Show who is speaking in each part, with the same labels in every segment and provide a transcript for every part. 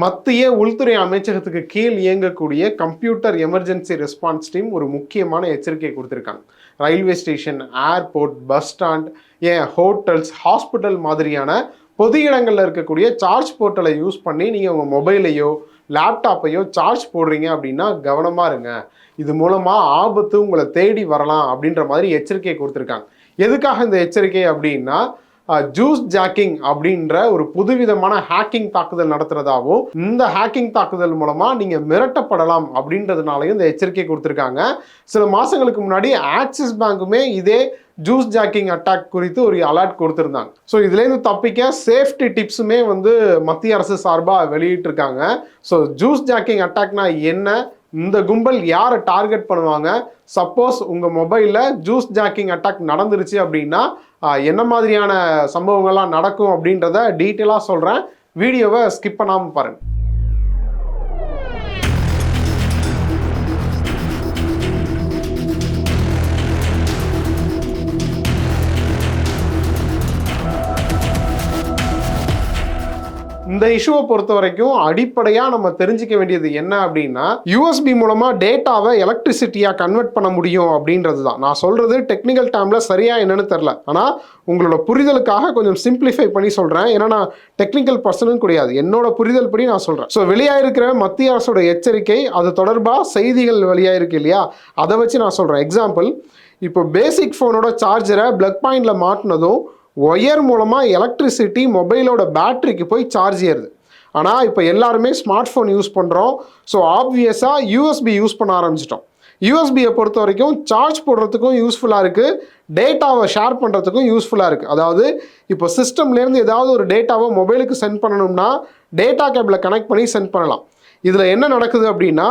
Speaker 1: மத்திய உள்துறை அமைச்சகத்துக்கு கீழ் இயங்கக்கூடிய கம்ப்யூட்டர் எமர்ஜென்சி ரெஸ்பான்ஸ் டீம் ஒரு முக்கியமான எச்சரிக்கை கொடுத்துருக்காங்க. Railway station airport bus stand ஏன் ஹோட்டல்ஸ் ஹாஸ்பிட்டல் மாதிரியான பொது இடங்களில் இருக்கக்கூடிய சார்ஜ் போர்ட்டலை யூஸ் பண்ணி நீங்கள் உங்கள் மொபைலையோ லேப்டாப்பையோ சார்ஜ் போடுறீங்க அப்படின்னா கவனமாக இருங்க. இது மூலமாக ஆபத்து உங்களை தேடி வரலாம் அப்படின்ற மாதிரி எச்சரிக்கை கொடுத்துருக்காங்க. எதுக்காக இந்த எச்சரிக்கை அப்படின்னா ஜூஸ் ஜாக்கிங் அப்படின்ற ஒரு புதுவிதமான ஹேக்கிங் தாக்குதல் நடத்துறதாகவும் இந்த ஹேக்கிங் தாக்குதல் மூலமா நீங்க மிரட்டப்படலாம் அப்படின்றதுனாலையும் இந்த எச்சரிக்கை கொடுத்துருக்காங்க. சில மாசங்களுக்கு முன்னாடி ஆக்சிஸ் பேங்க்குமே இதே ஜூஸ் ஜாக்கிங் அட்டாக் குறித்து ஒரு அலர்ட் கொடுத்துருந்தாங்க. ஸோ இதுலேருந்து தப்பிக்க சேஃப்டி டிப்ஸுமே வந்து மத்திய அரசு சார்பாக வெளியிட்டிருக்காங்க. ஸோ ஜூஸ் ஜாக்கிங் அட்டாக்னா என்ன? இந்த கும்பல் யாரை டார்கெட் பண்ணுவாங்க? சப்போஸ் உங்கள் மொபைலில் ஜூஸ் ஜாக்கிங் அட்டாக் நடந்துருச்சு அப்படின்னா என்ன மாதிரியான சம்பவங்கள்லாம் நடக்கும் அப்படின்றத டீட்டெயிலாக சொல்கிறேன் வீடியோவை ஸ்கிப் பண்ணாமல் பாருங்கள் இந்த இஷ்யூவை பொறுத்த வரைக்கும் அடிப்படையாக நம்ம தெரிஞ்சுக்க வேண்டியது என்ன அப்படின்னா யூஎஸ்பி மூலமாக டேட்டாவை எலக்ட்ரிசிட்டியாக கன்வெர்ட் பண்ண முடியும் அப்படின்றது தான் நான் சொல்கிறது டெக்னிக்கல் டேர்மில் சரியாக என்னன்னு தெரில ஆனால் உங்களோட புரிதலுக்காக கொஞ்சம் சிம்பிளிஃபை பண்ணி சொல்கிறேன் ஏன்னா நான் டெக்னிக்கல் பர்சனும் கிடையாது. என்னோட புரிதல் படி நான் சொல்கிறேன் ஸோ வெளியாயிருக்கிற மத்திய அரசோட எச்சரிக்கை அது தொடர்பாக செய்திகள் வெளியாயிருக்கு இல்லையா? அதை வச்சு நான் சொல்கிறேன் எக்ஸாம்பிள் இப்போ பேசிக் ஃபோனோட சார்ஜரை பிளக் பாயிண்டில் மாட்டினதும் ஒயர் மூலமாக எலக்ட்ரிசிட்டி மொபைலோட பேட்டரிக்கு போய் சார்ஜ் ஏறுது. ஆனால் இப்போ எல்லாருமே ஸ்மார்ட் ஃபோன் யூஸ் பண்ணுறோம் ஸோ ஆப்வியஸாக யூஎஸ்பி யூஸ் பண்ண ஆரம்பிச்சிட்டோம். யூஎஸ்பியை பொறுத்த வரைக்கும் சார்ஜ் போடுறதுக்கும் யூஸ்ஃபுல்லாக இருக்குது டேட்டாவை ஷேர் பண்ணுறதுக்கும் யூஸ்ஃபுல்லாக இருக்குது அதாவது இப்போ சிஸ்டம்லேருந்து ஏதாவது ஒரு டேட்டாவை மொபைலுக்கு சென்ட் பண்ணணும்னா டேட்டா கேபிளை கனெக்ட் பண்ணி சென்ட் பண்ணலாம். இதில் என்ன நடக்குது அப்படின்னா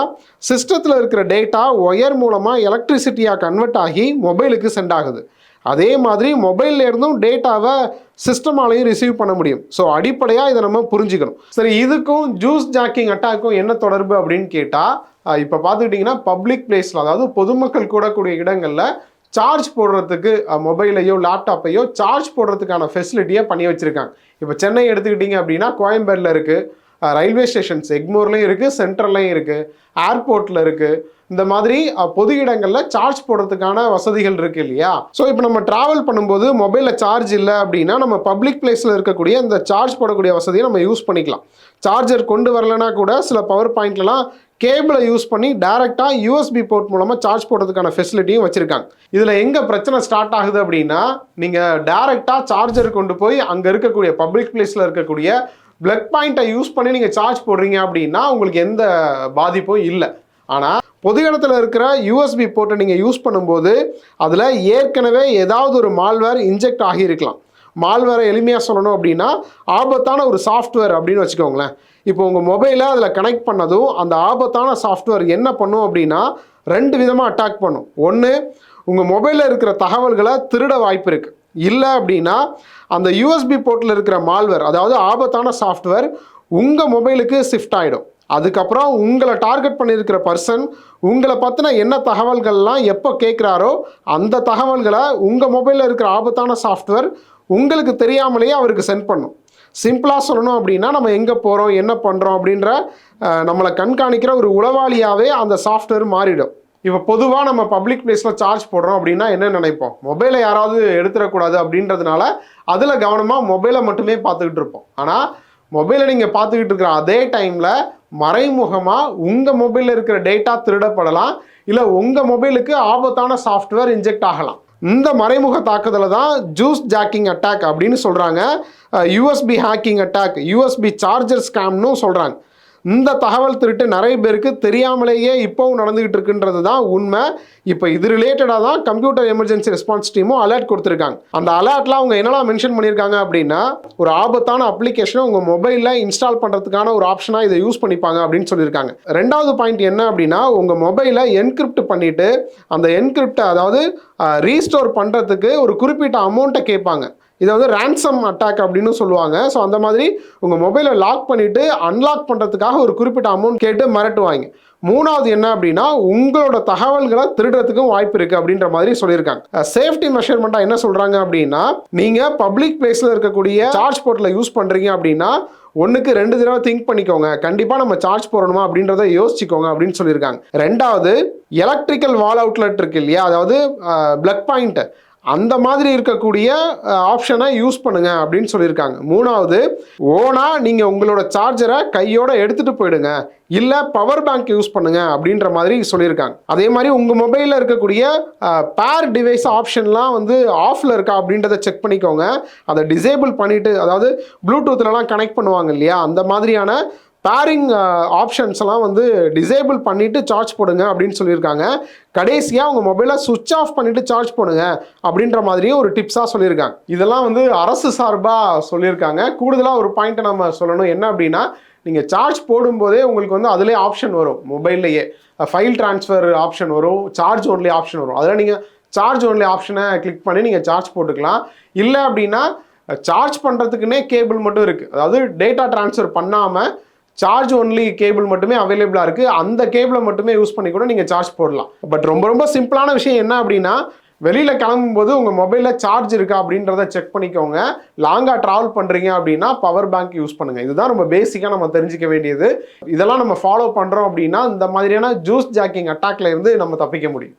Speaker 1: சிஸ்டத்தில் இருக்கிற டேட்டா ஒயர் மூலமாக எலக்ட்ரிசிட்டியாக கன்வெர்ட் ஆகி மொபைலுக்கு சென்ட் ஆகுது. அதே மாதிரி மொபைல்ல இருந்தும் டேட்டாவை சிஸ்டமாலையும் ரிசீவ் பண்ண முடியும். ஸோ அடிப்படையாக இதை நம்ம புரிஞ்சுக்கணும். சரி இதுக்கும் ஜூஸ் ஜாக்கிங் அட்டாக்கும் என்ன தொடர்பு அப்படின்னு கேட்டால் இப்போ பார்த்துக்கிட்டிங்கன்னா பப்ளிக் பிளேஸில் அதாவது பொதுமக்கள் கூடக்கூடிய இடங்களில் சார்ஜ் போடுறதுக்கு மொபைலையோ லேப்டாப்பையோ சார்ஜ் போடுறதுக்கான ஃபெசிலிட்டியை பண்ணி வச்சுருக்காங்க. இப்போ சென்னை எடுத்துக்கிட்டிங்க அப்படின்னா கோயம்பேடில் இருக்குது ரயில்வே ஸ்டேஷன்ஸ் எக்மோர்லேயும் இருக்குது சென்ட்ரல்லையும் இருக்குது ஏர்போர்ட்டில் இருக்குது இந்த மாதிரி பொது இடங்களில் சார்ஜ் போடுறதுக்கான வசதிகள் இருக்குது இல்லையா? ஸோ இப்போ நம்ம ட்ராவல் பண்ணும்போது மொபைலில் சார்ஜ் இல்லை அப்படின்னா நம்ம பப்ளிக் பிளேஸில் இருக்கக்கூடிய இந்த சார்ஜ் போடக்கூடிய வசதியை நம்ம யூஸ் பண்ணிக்கலாம். சார்ஜர் கொண்டு வரலைன்னா கூட சில பவர் பாயிண்ட்லலாம் கேபிளை யூஸ் பண்ணி டைரெக்டாக யூஎஸ்பி போர்ட் மூலமாக சார்ஜ் போடுறதுக்கான ஃபெசிலிட்டியும் வச்சுருக்காங்க. இதில் எங்கே பிரச்சனை ஸ்டார்ட் ஆகுது அப்படின்னா நீங்கள் டைரெக்டாக சார்ஜர் கொண்டு போய் அங்கே இருக்கக்கூடிய பப்ளிக் பிளேஸில் இருக்கக்கூடிய பிளக் பாயிண்ட்டை யூஸ் பண்ணி நீங்கள் சார்ஜ் போடுறீங்க அப்படின்னா உங்களுக்கு எந்த பாதிப்பும் இல்லை. ஆனால் பொது இடத்துல இருக்கிற யூஎஸ்பி போர்ட்டை நீங்கள் யூஸ் பண்ணும்போது அதில் ஏற்கனவே ஏதாவது ஒரு மால்வேர் இன்ஜெக்ட் ஆகியிருக்கலாம். மால்வேரை எளிமையாக சொல்லணும் அப்படின்னா ஆபத்தான ஒரு சாஃப்ட்வேர் அப்படின்னு வச்சுக்கோங்களேன். இப்போ உங்கள் மொபைலை அதில் கனெக்ட் பண்ணதும் அந்த ஆபத்தான சாஃப்ட்வேர் என்ன பண்ணும் அப்படின்னா ரெண்டு விதமாக அட்டாக் பண்ணும். ஒன்று உங்கள் மொபைலில் இருக்கிற தகவல்களை திருட வாய்ப்பு இருக்குது இல்லை அப்படின்னா அந்த யூஎஸ்பி போர்ட்டில் இருக்கிற மால்வேர் அதாவது ஆபத்தான சாஃப்ட்வேர் உங்கள் மொபைலுக்கு ஷிஃப்ட் ஆகிடும் அதுக்கப்புறம் உங்களை டார்கெட் பண்ணியிருக்கிற பர்சன் உங்களை பற்றின என்ன தகவல்கள்லாம் எப்போ கேட்குறாரோ அந்த தகவல்களை உங்கள் மொபைலில் இருக்கிற ஆபத்தான சாஃப்ட்வேர் உங்களுக்கு தெரியாமலேயே அவருக்கு சென்ட் பண்ணும். சிம்பிளாக சொல்லணும் அப்படின்னா நம்ம எங்கே போகிறோம் என்ன பண்ணுறோம் அப்படின்ற நம்மளை கண்காணிக்கிற ஒரு உளவாளியாகவே அந்த சாஃப்ட்வேர் மாறிடும். இப்போ பொதுவாக நம்ம பப்ளிக் பிளேஸில் சார்ஜ் போடுறோம் அப்படின்னா என்ன நினைப்போம்? மொபைலை யாராவது எடுத்துடக்கூடாது அப்படின்றதுனால அதில் கவனமாக மொபைலை மட்டுமே பார்த்துக்கிட்டு இருப்போம். ஆனால் மொபைலை நீங்கள் பார்த்துக்கிட்டு இருக்கிற அதே டைமில் மறைமுகமாக உங்கள் மொபைலில் இருக்கிற டேட்டா திருடப்படலாம். இல்லை உங்கள் மொபைலுக்கு ஆபத்தான சாஃப்ட்வேர் இன்ஜெக்ட் ஆகலாம். இந்த மறைமுக தாக்குதலை தான் ஜூஸ் ஜாக்கிங் அட்டாக் அப்படின்னு சொல்கிறாங்க USB hacking attack USB charger ஸ்கேம்னு சொல்கிறாங்க இந்த தகவல் திருட்டு நிறைய பேருக்கு தெரியாமலேயே இப்போவும் நடந்துகிட்டு இருக்குன்றது தான் உண்மை. இப்போ இது ரிலேட்டடாக தான் கம்ப்யூட்டர் எமர்ஜென்சி ரெஸ்பான்ஸ் டீமும் அலர்ட் கொடுத்துருக்காங்க. அந்த அலர்ட்ல அவங்க என்னெல்லாம் மென்ஷன் பண்ணியிருக்காங்க அப்படின்னா ஒரு ஆபத்தான அப்ளிகேஷனை உங்கள் மொபைலில் இன்ஸ்டால் பண்ணுறதுக்கான ஒரு ஆப்ஷனாக இதை யூஸ் பண்ணிப்பாங்க அப்படின்னு சொல்லியிருக்காங்க. ரெண்டாவது பாயிண்ட் என்ன அப்படின்னா உங்கள் மொபைலை என்கிரிப்ட் பண்ணிவிட்டு அந்த என்கிரிப்டை அதாவது ரீஸ்டோர் பண்ணுறதுக்கு ஒரு குறிப்பிட்ட அமௌண்ட்டை கேட்பாங்க. இதை வந்து ரேன்சம் அட்டாக் அப்படின்னு சொல்லுவாங்க. ஸோ அந்த மாதிரி உங்கள் மொபைலை லாக் பண்ணிவிட்டு அன்லாக் பண்ணுறதுக்காக ஒரு குறிப்பிட்ட அமௌண்ட் கேட்டு மிரட்டுவாங்க. மூணாவது என்ன அப்படின்னா உங்களோட தகவல்களை திருடுறதுக்கும் வாய்ப்பு இருக்குது அப்படின்ற மாதிரி சொல்லியிருக்காங்க. சேஃப்டி மெஷர்மெண்ட்டாக என்ன சொல்கிறாங்க அப்படின்னா நீங்கள் பப்ளிக் பிளேஸில் இருக்கக்கூடிய சார்ஜ் போர்ட்டில் யூஸ் பண்ணுறீங்க அப்படின்னா ஒன்றுக்கு ரெண்டு தடவை திங்க் பண்ணிக்கோங்க. கண்டிப்பாக நம்ம சார்ஜ் போடணுமா அப்படின்றத யோசிச்சுக்கோங்க அப்படின்னு சொல்லியிருக்காங்க. ரெண்டாவது எலக்ட்ரிக்கல் வால் அவுட்லெட் இருக்கு இல்லையா? அதாவது பிளக் பாயிண்ட்டு அந்த மாதிரி இருக்கக்கூடிய ஆப்ஷனை யூஸ் பண்ணுங்க அப்படின்னு சொல்லியிருக்காங்க. மூணாவது ஓனா நீங்கள் உங்களோட சார்ஜரை கையோட எடுத்துகிட்டு போயிடுங்க. இல்லை பவர் பேங்க் யூஸ் பண்ணுங்க அப்படின்ற மாதிரி சொல்லியிருக்காங்க. அதே மாதிரி உங்கள் மொபைலில் இருக்கக்கூடிய பேர் டிவைஸ் ஆப்ஷன்லாம் வந்து ஆஃபில் இருக்கா அப்படின்றத செக் பண்ணிக்கோங்க. அதை டிசேபிள் பண்ணிவிட்டு அதாவது ப்ளூடூத்லலாம் கனெக்ட் பண்ணுவாங்க இல்லையா? அந்த மாதிரியான பேரிங் ஆப்ஷன்ஸ் எல்லாம் வந்து டிசேபிள் பண்ணிட்டு சார்ஜ் போடுங்க அப்படின்னு சொல்லியிருக்காங்க. கடைசியாக உங்கள் மொபைலை சுவிட்ச் ஆஃப் பண்ணிட்டு சார்ஜ் போடுங்க அப்படின்ற மாதிரியும் ஒரு டிப்ஸாக சொல்லியிருக்காங்க. இதெல்லாம் வந்து அரசு சார்பாக சொல்லியிருக்காங்க. கூடுதலாக ஒரு பாயிண்ட்டை நம்ம சொல்லணும். என்ன அப்படின்னா நீங்கள் சார்ஜ் போடும்போதே உங்களுக்கு வந்து அதிலே ஆப்ஷன் வரும். மொபைல்லையே ஃபைல் ட்ரான்ஸ்ஃபர் ஆப்ஷன் வரும். சார்ஜ் ஒன்லி ஆப்ஷன் வரும். அதில் நீங்கள் சார்ஜ் ஒன்லி ஆப்ஷனை கிளிக் பண்ணி நீங்கள் சார்ஜ் போட்டுக்கலாம். இல்லை அப்படின்னா சார்ஜ் பண்ணுறதுக்குன்னே கேபிள் மட்டும் இருக்குது அதாவது டேட்டா ட்ரான்ஸ்ஃபர் பண்ணாமல் சார்ஜ் ஒன்லி கேபிள் மட்டுமே அவைலபிளாக இருக்குது அந்த கேபிளை மட்டுமே யூஸ் பண்ணி கூட நீங்கள் சார்ஜ் போடலாம். பட் ரொம்ப ரொம்ப சிம்பிளான விஷயம் என்ன அப்படின்னா வெளியில் கிளம்பும்போது உங்கள் மொபைலில் சார்ஜ் இருக்கா அப்படின்றத செக் பண்ணிக்கோங்க. லாங்காக ட்ராவல் பண்ணுறீங்க அப்படின்னா பவர் பேங்க் யூஸ் பண்ணுங்கள் இதுதான் ரொம்ப பேசிக்காக நம்ம தெரிஞ்சிக்க வேண்டியது. இதெல்லாம் நம்ம ஃபாலோ பண்ணுறோம் அப்படின்னா இந்த மாதிரியான ஜூஸ் ஜாக்கிங் அட்டாக்லேருந்து நம்ம தப்பிக்க முடியும்.